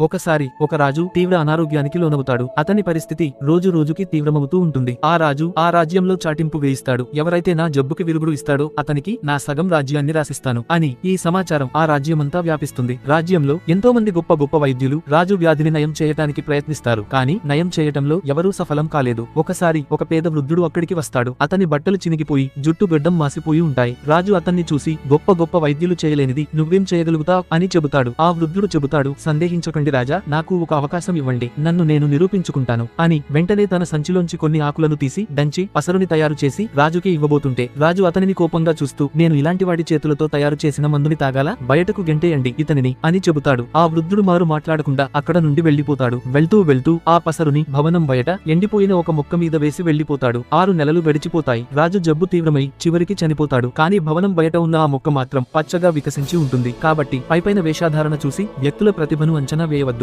ఒకసారి ఒక రాజు తీవ్ర అనారోగ్యానికి లోనవుతాడు. అతని పరిస్థితి రోజు రోజుకి తీవ్రమవుతూ ఉంటుంది. ఆ రాజు ఆ రాజ్యంలో చాటింపు వేయిస్తాడు. ఎవరైతే నా జబ్బుకి విరుగుడు ఇస్తాడో అతనికి నా సగం రాజ్యాన్ని రాసిస్తాను అని ఈ సమాచారం ఆ రాజ్యమంతా వ్యాపిస్తుంది. రాజ్యంలో ఎంతో మంది గొప్ప గొప్ప వైద్యులు రాజు వ్యాధిని నయం చేయటానికి ప్రయత్నిస్తారు. కానీ నయం చేయటంలో ఎవరూ సఫలం కాలేదు. ఒకసారి ఒక పేద వృద్ధుడు అక్కడికి వస్తాడు. అతని బట్టలు చినిగిపోయి జుట్టు గడ్డం మాసిపోయి ఉంటాయి. రాజు అతన్ని చూసి గొప్ప గొప్ప వైద్యులు చేయలేనిది నువ్వేం చేయగలుగుతావు అని చెబుతాడు. ఆ వృద్ధుడు చెబుతాడు సందేహించకండి. రాజా నాకు ఒక అవకాశం ఇవ్వండి. నన్ను నేను నిరూపించుకుంటాను. అని వెంటనే తన సంచిలోంచి కొన్ని ఆకులను తీసి దంచి పసరుని తయారు చేసి రాజుకి ఇవ్వబోతుంటే రాజు అతనిని కోపంగా చూస్తూ నేను ఇలాంటి వాడి చేతులతో తయారు చేసిన మందుని తాగాల? బయటకు గెంటేయండి ఇతనిని అని చెబుతాడు. ఆ వృద్ధుడు మారు మాట్లాడకుండా అక్కడ నుండి వెళ్ళిపోతాడు వెళ్తూ వెళ్తూ ఆ పసరుని భవనం బయట ఎండిపోయిన ఒక మొక్క మీద వేసి వెళ్ళిపోతాడు ఆరు నెలలు గడిచిపోతాయి. రాజు జబ్బు తీవ్రమై చివరికి చనిపోతాడు. కానీ భవనం బయట ఉన్న ఆ మొక్క మాత్రం పచ్చగా వికసించి ఉంటుంది. కాబట్టి పైపైన వేషాధారణ చూసి వ్యక్తుల ప్రతిభను అంచనా వేయవద్దు